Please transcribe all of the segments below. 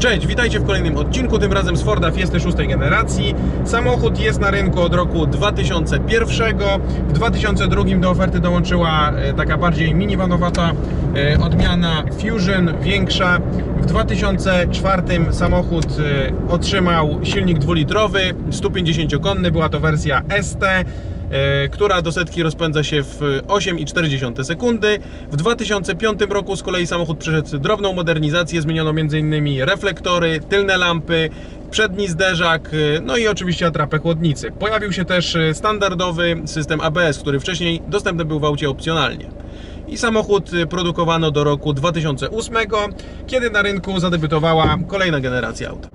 Cześć, witajcie w kolejnym odcinku, tym razem z Forda Fiesty szóstej generacji. Samochód jest na rynku od roku 2001. W 2002 do oferty dołączyła e, taka bardziej minivanowata e, odmiana Fusion, większa. W 2004 samochód e, otrzymał silnik dwulitrowy, 150-konny, była to wersja ST która do setki rozpędza się w 8,4 sekundy. W 2005 roku z kolei samochód przeszedł drobną modernizację, zmieniono m.in. reflektory, tylne lampy, przedni zderzak, e, no i oczywiście atrapę chłodnicy. Pojawił się też e, standardowy system ABS, który wcześniej dostępny był w aucie opcjonalnie. I samochód e, produkowano do roku 2008, kiedy na rynku zadebiutowała kolejna generacja aut.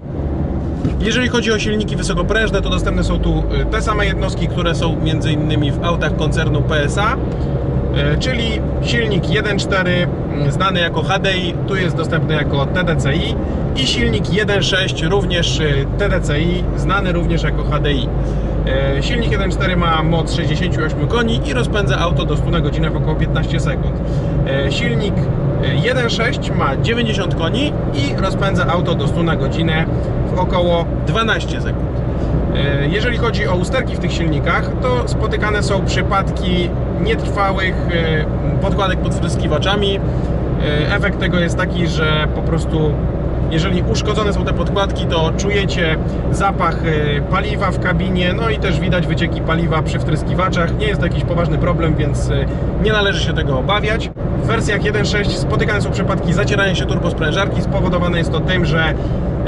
Jeżeli chodzi o silniki wysokoprężne, to dostępne są tu y, te same jednostki, które są m.in. w autach koncernu PSA, y, czyli silnik 1.4 y, znany jako HDI, tu jest dostępny jako TDCi i silnik 1.6 również y, TDCi, znany również jako HDI. Y, Silnik 1.4 ma moc 68 koni i rozpędza auto do 100 na godzinę w około 15 sekund. Y, Silnik y, 1.6 ma 90 koni i rozpędza auto do 100 na godzinę w około 12 sekund. E, Jeżeli chodzi o usterki w tych silnikach, to spotykane są przypadki nietrwałych e, podkładek pod wtryskiwaczami. E, Efekt tego jest taki, że po prostu jeżeli uszkodzone są te podkładki, to czujecie zapach e, paliwa w kabinie, no i też widać wycieki paliwa przy wtryskiwaczach. Nie jest to jakiś poważny problem, więc e, nie należy się tego obawiać. W wersjach 1.6 spotykane są przypadki zacierania się turbosprężarki. Spowodowane jest to tym, że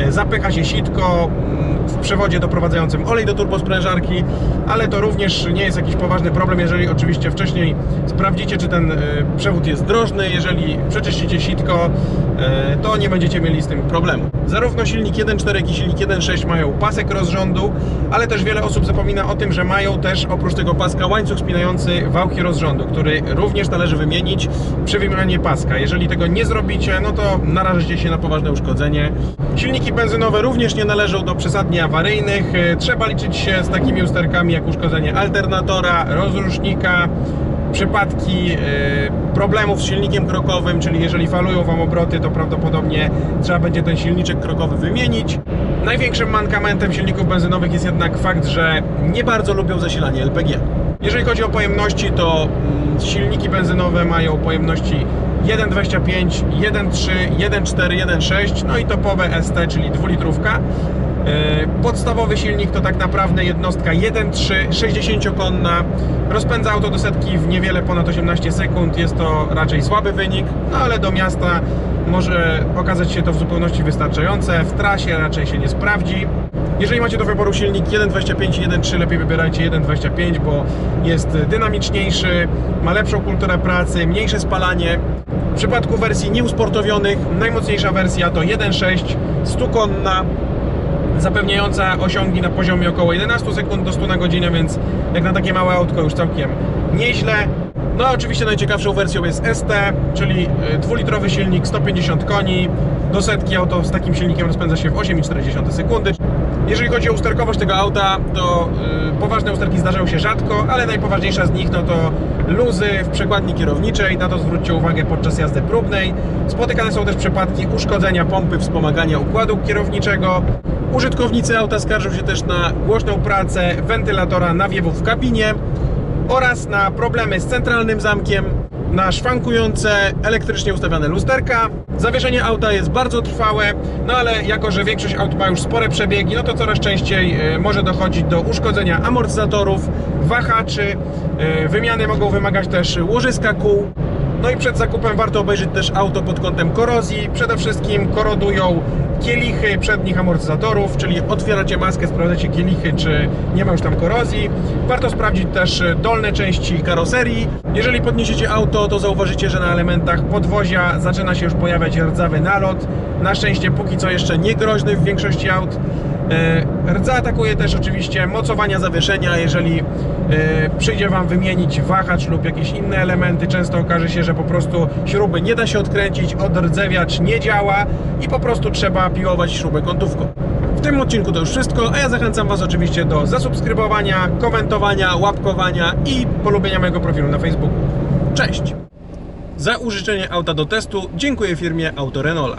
zapycha się sitko mm, w przewodzie doprowadzającym olej do turbosprężarki, ale to również nie jest jakiś poważny problem, jeżeli oczywiście wcześniej sprawdzicie, czy ten e, przewód jest drożny. Jeżeli przeczyścicie sitko, e, to nie będziecie mieli z tym problemu. Zarówno silnik 1.4, jak i silnik 1.6 mają pasek rozrządu, ale też wiele osób zapomina o tym, że mają też oprócz tego paska łańcuch spinający wałki rozrządu, który również należy wymienić przy wymianie paska. Jeżeli tego nie zrobicie, no to narażycie się na poważne uszkodzenie. Silniki benzynowe również nie należą do przesadnie awaryjnych. E, Trzeba liczyć się z takimi usterkami jak uszkodzenie alternatora, rozrusznika, przypadki e, problemów z silnikiem krokowym, czyli jeżeli falują Wam obroty, to prawdopodobnie trzeba będzie ten silniczek krokowy wymienić. Największym mankamentem silników benzynowych jest jednak fakt, że nie bardzo lubią zasilanie LPG. Jeżeli chodzi o pojemności, to mm, silniki benzynowe mają pojemności 1,25, 1,3, 1,4, 1,6, no i topowe ST, czyli dwulitrówka. E, Podstawowy silnik to tak naprawdę jednostka 1.3, 60-konna. Rozpędza auto do setki w niewiele ponad 18 sekund. Jest to raczej słaby wynik, no ale do miasta może okazać się to w zupełności wystarczające. W trasie raczej się nie sprawdzi. Jeżeli macie do wyboru silnik 1.25 i 1.3, lepiej wybierajcie 1.25, bo jest dynamiczniejszy, ma lepszą kulturę pracy, mniejsze spalanie. W przypadku wersji nieusportowionych, najmocniejsza wersja to 1.6, 100-konna, zapewniająca osiągi na poziomie około 11 sekund do 100 na godzinę, więc jak na takie małe autko już całkiem nieźle. No oczywiście najciekawszą wersją jest ST, czyli y, dwulitrowy silnik 150 koni. Do setki auto z takim silnikiem rozpędza się w 8,4 sekundy. Jeżeli chodzi o usterkowość tego auta, to y, poważne usterki zdarzają się rzadko, ale najpoważniejsza z nich no to luzy w przekładni kierowniczej. Na to zwróćcie uwagę podczas jazdy próbnej. Spotykane są też przypadki uszkodzenia pompy wspomagania układu kierowniczego. Użytkownicy auta skarżą się też na głośną pracę wentylatora nawiewów w kabinie oraz na problemy z centralnym zamkiem, na szwankujące elektrycznie ustawiane lusterka. Zawieszenie auta jest bardzo trwałe, no ale jako, że większość aut ma już spore przebiegi, no to coraz częściej e, może dochodzić do uszkodzenia amortyzatorów, wahaczy. E, Wymiany mogą wymagać też łożyska kół. No i przed zakupem warto obejrzeć też auto pod kątem korozji. Przede wszystkim korodują kielichy przednich amortyzatorów, czyli otwieracie maskę, sprawdzacie kielichy, czy nie ma już tam korozji. Warto sprawdzić też dolne części karoserii. Jeżeli podniesiecie auto, to zauważycie, że na elementach podwozia zaczyna się już pojawiać rdzawy nalot. Na szczęście póki co jeszcze nie groźny w większości aut. E, Rdza atakuje też oczywiście mocowania zawieszenia. Jeżeli e, przyjdzie Wam wymienić wahacz lub jakieś inne elementy, często okaże się, że po prostu śruby nie da się odkręcić, odrdzewiacz nie działa i po prostu trzeba piłować śrubę kątówką. W tym odcinku to już wszystko, a ja zachęcam Was oczywiście do zasubskrybowania, komentowania, łapkowania i polubienia mojego profilu na Facebooku. Cześć! Za użyczenie auta do testu dziękuję firmie Autorenola.